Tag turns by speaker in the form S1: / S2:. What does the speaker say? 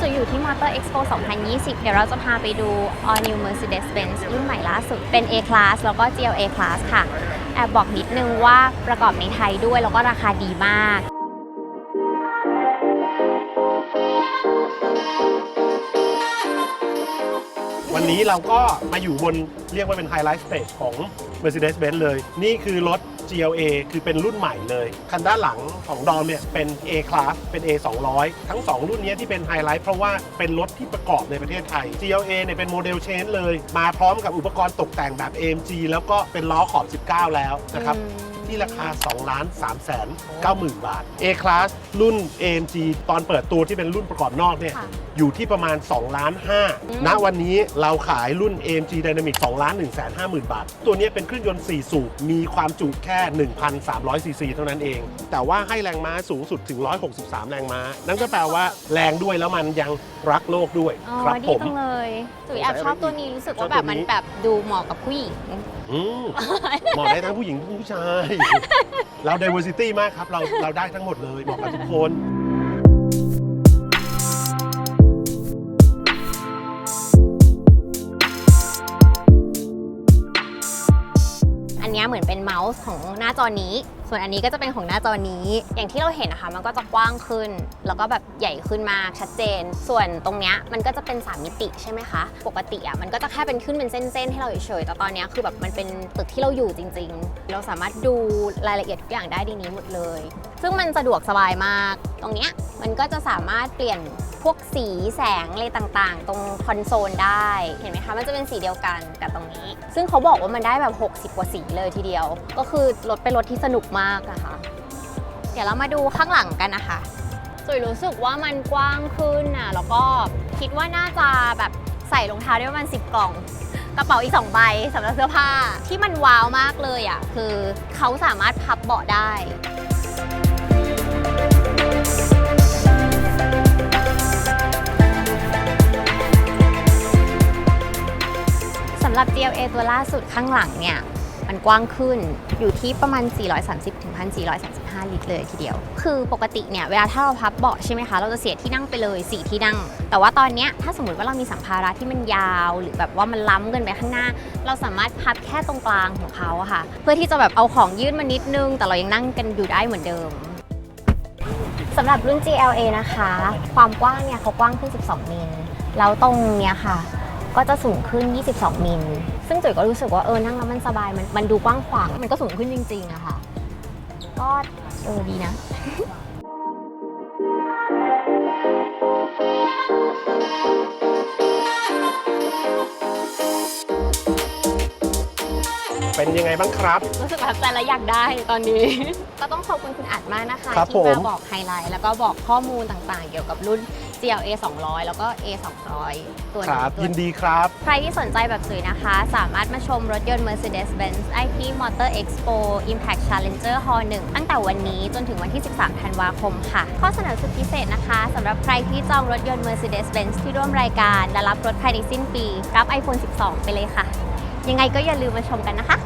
S1: จุอยู่ที่ Motor Expo 2020 เดี๋ยวเราจะพาไปดู All New Mercedes-Benz รุ่นใหม่ล่าสุด เป็น A Class แล้วก็ GLA Class ค่ะ แอบบอกนิดนึงว่าประกอบในไทยด้วย แล้วก็ราคาดีมาก
S2: วันนี้เราก็มาอยู่บนเรียกว่าเป็นไฮไลท์สเตจของ Mercedes-Benz เลย นี่คือรถ GLA คือเป็นรุ่นใหม่เลย คันด้านหลังของดอมเนี่ยเป็น A Class เป็น A 200ทั้ง 2 รุ่นนี้ที่เป็นไฮไลท์เพราะว่าเป็นรถที่ประกอบในประเทศไทย GLA เนี่ยเป็นโมเดลเชนเลย มาพร้อมกับอุปกรณ์ตกแต่งแบบ AMG แล้วก็เป็นล้อขอบ 19 แล้วนะครับ ที่ราคา 2 ล้าน3แสน9หมื่นบาท A Class รุ่น AMG ตอนเปิดตัวที่เป็นรุ่นประกอบนอกเนี่ย
S1: ค่ะ
S2: อยู่ที่ประมาณ 2 ล้าน
S1: อืม
S2: 5ณวันนี้เราขายรุ่น AMG Dynamic 2ล้าน1แสน5หมื่นบาท ตัวนี้เป็นเครื่องยนต์ 4 สูบ มีความจุแค่ 1,300 ซีซีเท่านั้นเอง แต่ว่าให้แรงม้าสูงสุดถึง 163 แรงม้า นั่นก็แปลว่าแรงด้วยแล้วมันยังรักโลกด้วย
S1: อ๋อ
S2: ครับ
S1: ดี
S2: ผม
S1: จังเลยจุ๋ยแอบชอบตัวนี้รู้สึกว่า
S2: ชอบ
S1: แบ
S2: ตัว
S1: บมัน
S2: นี้
S1: แบบดูเหมาะกับผู้หญิง
S2: อืมเหมาะได้ทั้งผู้หญิงผู้ชายเรา diversity มากครับ เราเราได้ทั้งหมดเลยบอกกับทุกคน
S1: อันเนี้ยเหมือนเป็นเมาส์ของหน้าจอนี้ ส่วนอันนี้ก็จะเป็นของหน้าจอนี้ อย่างที่เราเห็นนะคะ มันก็จะกว้างขึ้น แล้วก็แบบใหญ่ขึ้นมากชัดเจน ส่วนตรงเนี้ยมันก็จะเป็น 3 มิติใช่ไหมคะ ปกติอะมันก็จะแค่เป็นขึ้นเป็นเส้นๆให้เราเฉยๆแต่ตอนเนี้ยคือแบบมันเป็นตึกที่เราอยู่จริง ๆ เราสามารถดูรายละเอียดทุกอย่างได้ในนี้หมดเลย ซึ่งมันสะดวกสบายมาก ตรงเนี้ยมันก็จะสามารถเปลี่ยนพวกสีแสงอะไรต่างๆ ตรงคอนโซลได้ เห็นไหมคะ มันจะเป็นสีเดียวกันกับตรงนี้ ซึ่งเขาบอกว่ามันได้แบบ 60 กว่าสีเลยทีเดียว ก็คือรถเป็นรถที่สนุกมากนะคะ เดี๋ยวเรามาดูข้างหลังกันนะคะจุยรู้สึกว่ามันกว้างขึ้นนะแล้วก็คิดว่าน่าจะแบบใส่รองเท้าได้ประมาณ10 กล่อง กระเป๋าอีก 2 ใบสำหรับเสื้อผ้าที่มันว้าวมากเลยอะคือเขาสามารถพับเบาะได้สำหรับ GLA ตัวล่าสุดข้างหลังเนี่ย มันกว้างขึ้น อยู่ที่ประมาณ 430ถึง1,435 ลิตรเลยทีเดียว คือปกติเนี่ยเวลาถ้าเราพับเบาะใช่ไหมคะ เราจะเสียที่นั่งไปเลย 4 ที่นั่ง แต่ว่าตอนเนี้ยถ้าสมมติว่าเรามีสัมภาระที่มันยาวหรือแบบว่ามันล้ำเกินไปข้างหน้า เราสามารถพับแค่ตรงกลางของเขาค่ะ เพื่อที่จะแบบเอาของยื่นมานิดนึง แต่เรายังนั่งกันอยู่ได้เหมือนเดิมสำหรับรุ่น GLA นะคะ ความกว้างเนี่ยเขากว้างขึ้น 12 มิล แล้วตรงเนี้ยค่ะ ก็จะสูงขึ้น 22 มิล ซึ่งจุ๋ยก็รู้สึกว่าเออนั่งแล้วมันสบายมันมันดูกว้างขวาง มันก็สูงขึ้นจริงๆอะค่ะ ก็เออดีนะ
S2: เป็นยังไงบ้างครับ
S1: รู้สึกประทับใจและอยากได้ตอนนี้ ก็ต้องขอบคุณคุณอัดมากนะคะ
S2: ครับ
S1: ที่มา
S2: ผม
S1: บอกไฮไลท์แล้วก็บอกข้อมูลต่างๆ เกี่ยวกับรุ่น GLA 200 แล้วก็ A 200ตัว
S2: ค
S1: นี้
S2: รับ
S1: ตัว
S2: ยินดีครับ
S1: ใครที่สนใจแบบสุยนะคะ สามารถมาชมรถยนต์ Mercedes-Benz IP Motor Expo Impact Challenger Hall 1 ตั้งแต่วันนี้จนถึงวันที่ 13 ธันวาคมค่ะ ข้อเสนอสุดพิเศษนะคะสำหรับใครที่จองรถยนต์ Mercedes-Benz ที่ร่วมรายการ และรับรถภายในสิ้นปี รับ iPhone 12 ไปเลยค่ะ ยังไงก็อย่าลืมมาชมกันนะคะ